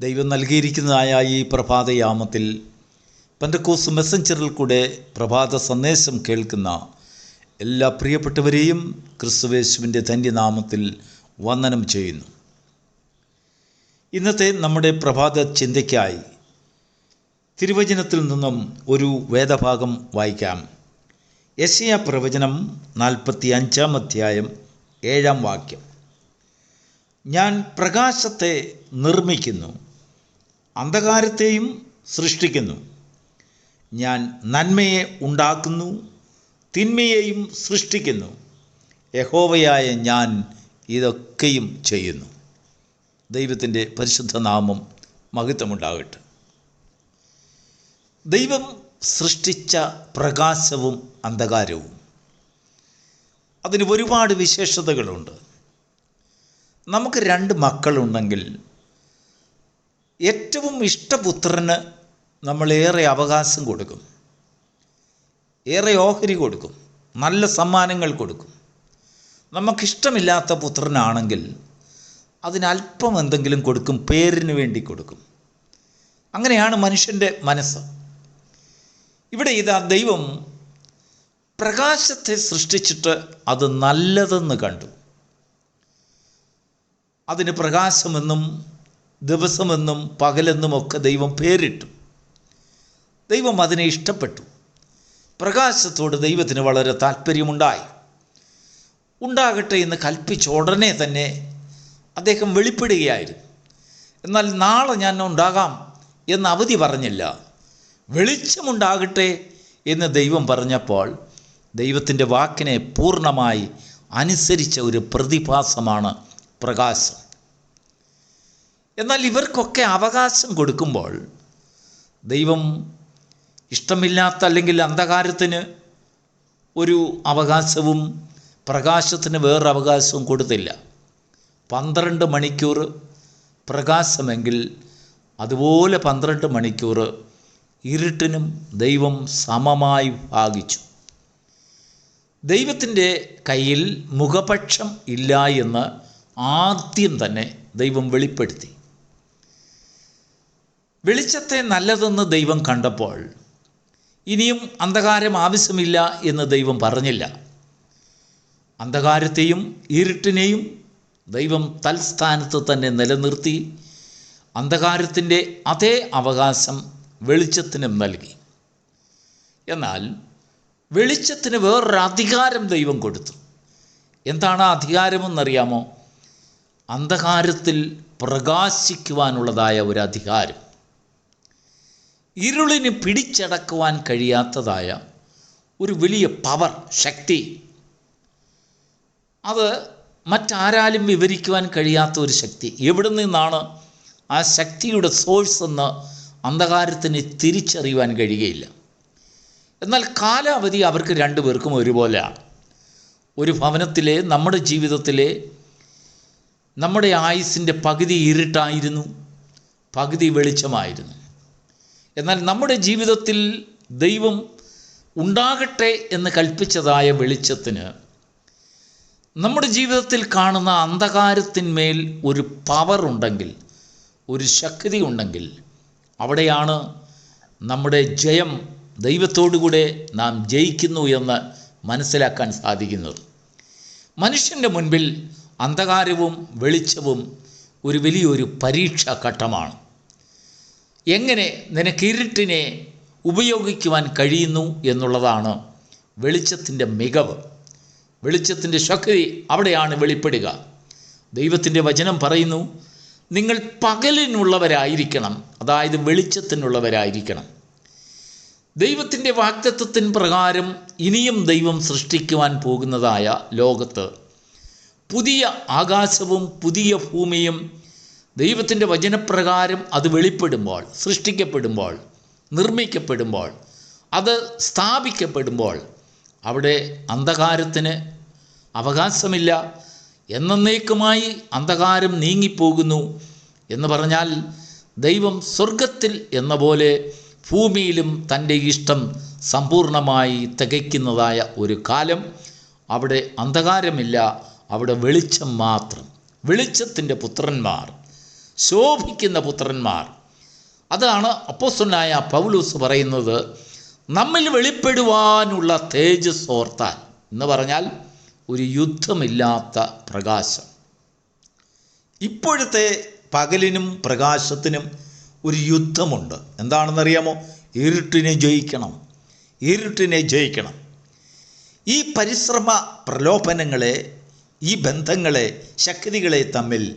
ദൈവം നൽകിയിരിക്കുന്നതായ ഈ പ്രഭാതയാമത്തിൽ പന്തക്കോസ് മെസ്സഞ്ചറിൽ കൂടെ പ്രഭാത സന്ദേശം കേൾക്കുന്ന എല്ലാ പ്രിയപ്പെട്ടവരെയും ക്രിസ്തുവേശുവിന്റെ നാമത്തിൽ വന്ദനം ചെയ്യുന്നു. ഇന്നത്തെ നമ്മുടെ പ്രഭാത ചിന്തയ്ക്കായി തിരുവചനത്തിൽ നിന്നും ഒരു വേദഭാഗം വായിക്കാം. യശയ പ്രവചനം നാൽപ്പത്തി അഞ്ചാം അധ്യായം ഏഴാം വാക്യം. ഞാൻ പ്രകാശത്തെ നിർമ്മിക്കുന്നു. അന്ധകാരത്തെയും സൃഷ്ടിക്കുന്നു. ഞാൻ നന്മയെ ഉണ്ടാക്കുന്നു തിന്മയെയും സൃഷ്ടിക്കുന്നു. യഹോവയായ ഞാൻ ഇതൊക്കെയും ചെയ്യുന്നു. ദൈവത്തിന്റെ പരിശുദ്ധ നാമം മഹത്വമുണ്ടാകട്ടെ. ദൈവം സൃഷ്ടിച്ച പ്രകാശവും അന്ധകാരവും. അതിന് ഒരുപാട് വിശേഷതകളുണ്ട്. നമുക്ക് രണ്ട് മക്കളുണ്ടെങ്കിൽ ഏറ്റവും ഇഷ്ടപുത്രന് നമ്മളേറെ അവകാശം കൊടുക്കും. ഏറെ ഓഹരി കൊടുക്കും. നല്ല സമ്മാനങ്ങൾ കൊടുക്കും. നമുക്കിഷ്ടമില്ലാത്ത പുത്രനാണെങ്കിൽ അതിനല്പം എന്തെങ്കിലും കൊടുക്കും പേരിന് വേണ്ടി കൊടുക്കും. അങ്ങനെയാണ് മനുഷ്യന്റെ മനസ്സ്. ഇവിടെ ഇതാ ദൈവം പ്രകാശത്തെ സൃഷ്ടിച്ചിട്ട് അത് നല്ലതെന്ന് കണ്ടു. അതിന് പ്രകാശമെന്നും ദിവസമെന്നും പകലെന്നുമൊക്കെ ദൈവം പേരിട്ടു. ദൈവം അതിനെ ഇഷ്ടപ്പെട്ടു. പ്രകാശത്തോട് ദൈവത്തിന് വളരെ താല്പര്യമുണ്ടായി. ഉണ്ടാകട്ടെ എന്ന് കൽപ്പിച്ച ഉടനെ തന്നെ അദ്ദേഹം വെളിപ്പെടുകയായിരുന്നു. എന്നാൽ നാളെ ഞാൻ ഉണ്ടാകാം എന്ന് അവധി പറഞ്ഞില്ല. വെളിച്ചമുണ്ടാകട്ടെ എന്ന് ദൈവം പറഞ്ഞപ്പോൾ ദൈവത്തിന്റെ വാക്കിനെ പൂർണമായി അനുസരിച്ച ഒരു പ്രതിഭാസമാണ് പ്രകാശം. എന്നാൽ ഇവർക്കൊക്കെ അവകാശം കൊടുക്കുമ്പോൾ ദൈവം ഇഷ്ടമില്ലാത്ത അല്ലെങ്കിൽ അന്ധകാരത്തിന് ഒരു അവകാശവും പ്രകാശത്തിന് വേറെ അവകാശവും കൊടുത്തില്ല. പന്ത്രണ്ട് മണിക്കൂർ പ്രകാശമെങ്കിൽ അതുപോലെ പന്ത്രണ്ട് മണിക്കൂർ ഇരുട്ടിനും ദൈവം സമമായി ഭാഗിച്ചു. ദൈവത്തിന്റെ കയ്യിൽ മുഖപക്ഷം ഇല്ല എന്ന് ആദ്യം തന്നെ ദൈവം വെളിപ്പെടുത്തി. വെളിച്ചത്തെ നല്ലതെന്ന് ദൈവം കണ്ടപ്പോൾ ഇനിയും അന്ധകാരം ആവശ്യമില്ല എന്ന് ദൈവം പറഞ്ഞില്ല. അന്ധകാരത്തെയും ഇരുട്ടിനെയും ദൈവം തൽസ്ഥാനത്ത് തന്നെ നിലനിർത്തി അന്ധകാരത്തിന്റെ അതേ അവകാശം വെളിച്ചത്തിനും നൽകി. എന്നാൽ വെളിച്ചത്തിന് വേറൊരു അധികാരം ദൈവം കൊടുത്തു. എന്താണ് ആ അധികാരമെന്നറിയാമോ? അന്ധകാരത്തിൽ പ്രകാശിക്കുവാനുള്ളതായ ഒരു അധികാരം. ഇരുളിന് പിടിച്ചടക്കുവാൻ കഴിയാത്തതായ ഒരു വലിയ പവർ ശക്തി. അത് മറ്റാരാലും വിവരിക്കുവാൻ കഴിയാത്ത ഒരു ശക്തി. എവിടെ നിന്നാണ് ആ ശക്തിയുടെ സോഴ്സ് എന്ന് അന്ധകാരത്തിന് തിരിച്ചറിയുവാൻ കഴിയുകയില്ല. എന്നാൽ കാലാവധി അവർക്ക് രണ്ടുപേർക്കും ഒരുപോലെയാണ്. ഒരു ഭവനത്തിലെ നമ്മുടെ ജീവിതത്തിലെ നമ്മുടെ ആയുസിന്റെ പകുതി ഇരുട്ടായിരുന്നു പകുതി വെളിച്ചമായിരുന്നു. എന്നാൽ നമ്മുടെ ജീവിതത്തിൽ ദൈവം ഉണ്ടാകട്ടെ എന്ന് കൽപ്പിച്ചതായ വെളിച്ചത്തിന് നമ്മുടെ ജീവിതത്തിൽ കാണുന്ന അന്ധകാരത്തിന്മേൽ ഒരു പവർ ഉണ്ടെങ്കിൽ ഒരു ശക്തി ഉണ്ടെങ്കിൽ അവിടെയാണ് നമ്മുടെ ജയം ദൈവത്തോടുകൂടെ നാം ജയിക്കുന്നു എന്ന് മനസ്സിലാക്കാൻ സാധിക്കുന്നത്. മനുഷ്യന്റെ മുൻപിൽ അന്ധകാരവും വെളിച്ചവും ഒരു വലിയൊരു പരീക്ഷാ ഘട്ടമാണ് എങ്ങനെ നിനക്ക് ഇരുട്ടിനെ ഉപയോഗിക്കുവാൻ കഴിയുന്നു എന്നുള്ളതാണ് വെളിച്ചത്തിന്റെ മികവ്. വെളിച്ചത്തിന്റെ ശക്തി അവിടെയാണ് വെളിപ്പെടുക. ദൈവത്തിന്റെ വചനം പറയുന്നു നിങ്ങൾ പകലിനുള്ളവരായിരിക്കണം. അതായത് വെളിച്ചത്തിനുള്ളവരായിരിക്കണം. ദൈവത്തിന്റെ വാക്തത്വത്തിന് പ്രകാരം ഇനിയും ദൈവം സൃഷ്ടിക്കുവാൻ പോകുന്നതായ ലോകത്ത് പുതിയ ആകാശവും പുതിയ ഭൂമിയും ദൈവത്തിന്റെ വചനപ്രകാരം അത് വെളിപ്പെടുമ്പോൾ സൃഷ്ടിക്കപ്പെടുമ്പോൾ നിർമ്മിക്കപ്പെടുമ്പോൾ അത് സ്ഥാപിക്കപ്പെടുമ്പോൾ അവിടെ അന്ധകാരത്തിന് അവകാശമില്ല. എന്നേക്കുമായി അന്ധകാരം നീങ്ങിപ്പോകുന്നു എന്ന് പറഞ്ഞാൽ ദൈവം സ്വർഗത്തിൽ എന്ന പോലെ ഭൂമിയിലും തന്റെ ഇഷ്ടം സമ്പൂർണമായി തികയ്ക്കുന്നതായ ഒരു കാലം. അവിടെ അന്ധകാരമില്ല അവിടെ വെളിച്ചം മാത്രം. വെളിച്ചത്തിന്റെ പുത്രന്മാർ ശോഭിക്കുന്ന പുത്രന്മാർ. അതാണ് അപ്പോസ്തലനായ പൗലൂസ് പറയുന്നത് നമ്മിൽ വെളിപ്പെടുവാനുള്ള തേജസ് ഓർത്താൽ എന്ന് പറഞ്ഞാൽ ഒരു യുദ്ധമില്ലാത്ത പ്രകാശം. ഇപ്പോഴത്തെ പകലിനും പ്രകാശത്തിനും ഒരു യുദ്ധമുണ്ട്. എന്താണെന്നറിയാമോ? ഇരുട്ടിനെ ജയിക്കണം. ഇരുട്ടിനെ ജയിക്കണം. ഈ പരിശ്രമ പ്രലോഭനങ്ങളെ ഈ ബന്ധങ്ങളെ ശക്തികളെ തമ്മിൽ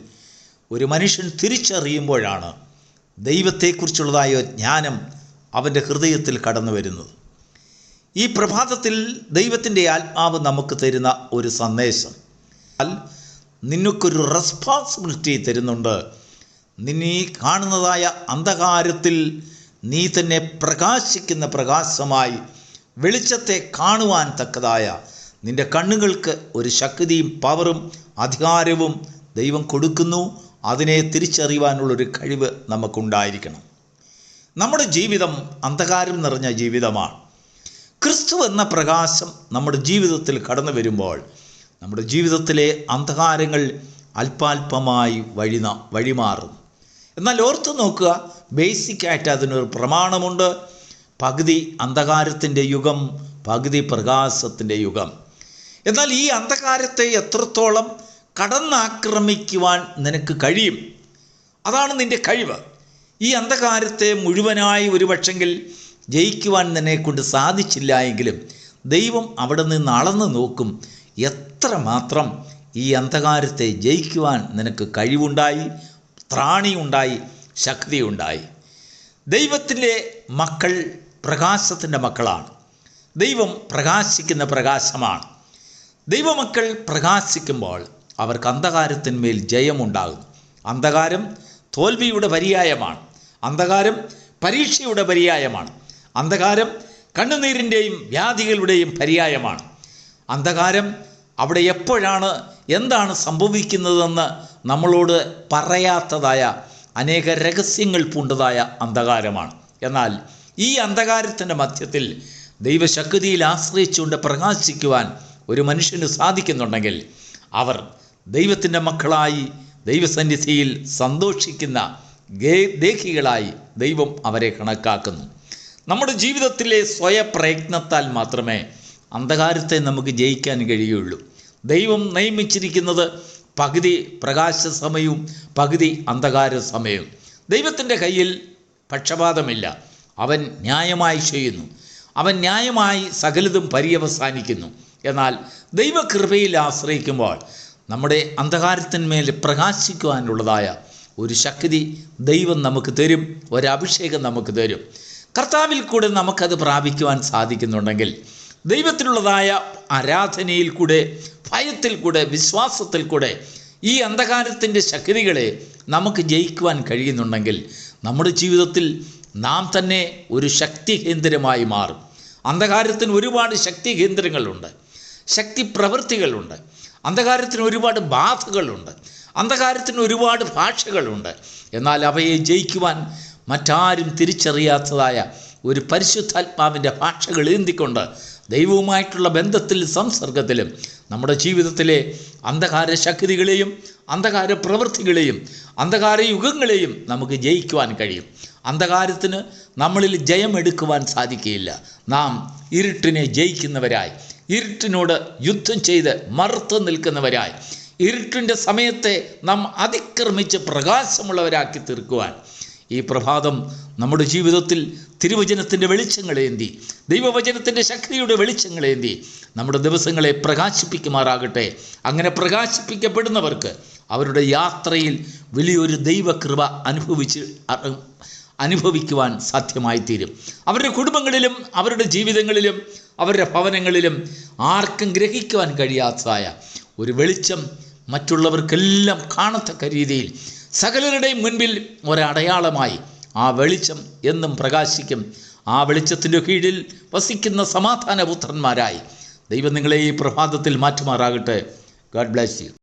ഒരു മനുഷ്യൻ തിരിച്ചറിയുമ്പോഴാണ് ദൈവത്തെക്കുറിച്ചുള്ളതായ ജ്ഞാനം അവന്റെ ഹൃദയത്തിൽ കടന്നു വരുന്നത്. ഈ പ്രഭാതത്തിൽ ദൈവത്തിന്റെ ആത്മാവ് നമുക്ക് തരുന്ന ഒരു സന്ദേശം. നിനക്കൊരു റെസ്പോൺസിബിലിറ്റി തരുന്നുണ്ട്. നിന്നീ കാണുന്നതായ അന്ധകാരത്തിൽ നീ തന്നെ പ്രകാശിക്കുന്ന പ്രകാശമായി വെളിച്ചത്തെ കാണുവാൻ തക്കതായ നിന്റെ കണ്ണുകൾക്ക് ഒരു ശക്തിയും പവറും അധികാരവും ദൈവം കൊടുക്കുന്നു. അതിനെ തിരിച്ചറിയുവാനുള്ളൊരു കഴിവ് നമുക്കുണ്ടായിരിക്കണം. നമ്മുടെ ജീവിതം അന്ധകാരം നിറഞ്ഞ ജീവിതമാണ്. ക്രിസ്തു എന്ന പ്രകാശം നമ്മുടെ ജീവിതത്തിൽ കടന്നു വരുമ്പോൾ നമ്മുടെ ജീവിതത്തിലെ അന്ധകാരങ്ങൾ അല്പാൽപമായി വഴി വഴിമാറും. എന്നാൽ ഓർത്തു നോക്കുക ബേസിക്കായിട്ട് അതിനൊരു പ്രമാണമുണ്ട്. പകുതി അന്ധകാരത്തിന്റെ യുഗം പകുതി പ്രകാശത്തിന്റെ യുഗം. എന്നാൽ ഈ അന്ധകാരത്തെ എത്രത്തോളം കടന്നാക്രമിക്കുവാൻ നിനക്ക് കഴിയും. അതാണ് നിന്റെ കഴിവ്. ഈ അന്ധകാരത്തെ മുഴുവനായി ഒരു പക്ഷെങ്കിൽ ജയിക്കുവാൻ നിന്നെ കൊണ്ട് സാധിച്ചില്ല എങ്കിലും ദൈവം അവിടെ നിന്ന് അളന്നു നോക്കും എത്ര മാത്രം ഈ അന്ധകാരത്തെ ജയിക്കുവാൻ നിനക്ക് കഴിവുണ്ടായി ത്രാണിയുണ്ടായി ശക്തിയുണ്ടായി. ദൈവത്തിന്റെ മക്കൾ പ്രകാശത്തിന്റെ മക്കളാണ്. ദൈവം പ്രകാശിക്കുന്ന പ്രകാശമാണ്. ദൈവമക്കൾ പ്രകാശിക്കുമ്പോൾ അവർക്ക് അന്ധകാരത്തിന്മേൽ ജയമുണ്ടാകുന്നു. അന്ധകാരം തോൽവിയുടെ പര്യായമാണ്. അന്ധകാരം പരീക്ഷയുടെ പര്യായമാണ്. അന്ധകാരം കണ്ണുനീരിന്റെയും വ്യാധികളുടെയും പര്യായമാണ്. അന്ധകാരം അവിടെ എപ്പോഴാണ് എന്താണ് സംഭവിക്കുന്നതെന്ന് നമ്മളോട് പറയാത്തതായ അനേക രഹസ്യങ്ങൾ പൂണ്ടതായ അന്ധകാരമാണ്. എന്നാൽ ഈ അന്ധകാരത്തിന്റെ മധ്യത്തിൽ ദൈവശക്തിയിൽ ആശ്രയിച്ചുകൊണ്ട് പ്രകാശിക്കുവാൻ ഒരു മനുഷ്യന് സാധിക്കുന്നുണ്ടെങ്കിൽ അവർ ദൈവത്തിന്റെ മക്കളായി ദൈവസന്നിധിയിൽ സന്തോഷിക്കുന്ന ദേഹികളായി ദൈവം അവരെ കണക്കാക്കുന്നു. നമ്മുടെ ജീവിതത്തിലെ സ്വയപ്രയത്നത്താൽ മാത്രമേ അന്ധകാരത്തെ നമുക്ക് ജയിക്കാൻ കഴിയുള്ളൂ. ദൈവം നിയമിച്ചിരിക്കുന്നത് പകുതി പ്രകാശ സമയവും പകുതി അന്ധകാര സമയവും ദൈവത്തിന്റെ കയ്യിൽ പക്ഷപാതമില്ല. അവൻ ന്യായമായി ചെയ്യുന്നു. അവൻ ന്യായമായി സകലതും പര്യവസാനിക്കുന്നു. എന്നാൽ ദൈവകൃപയിൽ ആശ്രയിക്കുമ്പോൾ നമ്മുടെ അന്ധകാരത്തിന്മേൽ പ്രകാശിക്കുവാനുള്ളതായ ഒരു ശക്തി ദൈവം നമുക്ക് തരും ഒരഭിഷേകം നമുക്ക് തരും. കർത്താവിൽ കൂടെ നമുക്കത് പ്രാപിക്കുവാൻ സാധിക്കുന്നുണ്ടെങ്കിൽ ദൈവത്തിലുള്ളതായ ആരാധനയിൽ കൂടെ ഭയത്തിൽ കൂടെ വിശ്വാസത്തിൽ കൂടെ ഈ അന്ധകാരത്തിന്റെ ശക്തികളെ നമുക്ക് ജയിക്കുവാൻ കഴിയുന്നുണ്ടെങ്കിൽ നമ്മുടെ ജീവിതത്തിൽ നാം തന്നെ ഒരു ശക്തി കേന്ദ്രമായി മാറും. അന്ധകാരത്തിന് ഒരുപാട് ശക്തി കേന്ദ്രങ്ങളുണ്ട്. ശക്തി പ്രവൃത്തികളുണ്ട്. അന്ധകാരത്തിന് ഒരുപാട് ബാധകളുണ്ട്. അന്ധകാരത്തിന് ഒരുപാട് ഭാഷകളുണ്ട്. എന്നാൽ അവയെ ജയിക്കുവാൻ മറ്റാരും തിരിച്ചറിയാത്തതായ ഒരു പരിശുദ്ധാത്മാവിന്റെ ഭാഷകൾ ഏന്തിക്കൊണ്ട് ദൈവവുമായിട്ടുള്ള ബന്ധത്തിൽ സംസർഗത്തിലും നമ്മുടെ ജീവിതത്തിലെ അന്ധകാര ശക്തികളെയും അന്ധകാര പ്രവൃത്തികളെയും അന്ധകാര യുഗങ്ങളെയും നമുക്ക് ജയിക്കുവാൻ കഴിയും. അന്ധകാരത്തിന് നമ്മളിൽ ജയമെടുക്കുവാൻ സാധിക്കുകയില്ല. നാം ഇരുട്ടിനെ ജയിക്കുന്നവരായി ഇരുട്ടിനോട് യുദ്ധം ചെയ്ത് മറുത്തു നിൽക്കുന്നവരായി. ഇരുട്ടിന്റെ സമയത്തെ നാം അതിക്രമിച്ച് പ്രകാശമുള്ളവരാക്കി തീർക്കുവാൻ ഈ പ്രഭാതം നമ്മുടെ ജീവിതത്തിൽ തിരുവചനത്തിന്റെ വെളിച്ചങ്ങളേന്തി ദൈവവചനത്തിന്റെ ശക്തിയുടെ വെളിച്ചങ്ങളേന്തി നമ്മുടെ ദിവസങ്ങളെ പ്രകാശിപ്പിക്കുമാറാകട്ടെ. അങ്ങനെ പ്രകാശിപ്പിക്കപ്പെടുന്നവർക്ക് അവരുടെ യാത്രയിൽ വലിയൊരു ദൈവകൃപ അനുഭവിച്ച് അനുഭവിക്കുവാൻ സാധ്യമായി തീരും അവരുടെ കുടുംബങ്ങളിലും അവരുടെ ജീവിതങ്ങളിലും അവരുടെ ഭവനങ്ങളിലും ആർക്കും ഗ്രഹിക്കുവാൻ കഴിയാത്തതായ ഒരു വെളിച്ചം മറ്റുള്ളവർക്കെല്ലാം കാണത്തക്ക രീതിയിൽ സകലരുടെയും മുൻപിൽ ഒരടയാളമായി ആ വെളിച്ചം എന്നും പ്രകാശിക്കും. ആ വെളിച്ചത്തിന്റെ കീഴിൽ വസിക്കുന്ന സമാധാനപുത്രന്മാരായി ദൈവം നിങ്ങളെ ഈ പ്രഭാതത്തിൽ മാറ്റുമാറാകട്ടെ. ഗാഡ് ബ്ലാസ് യു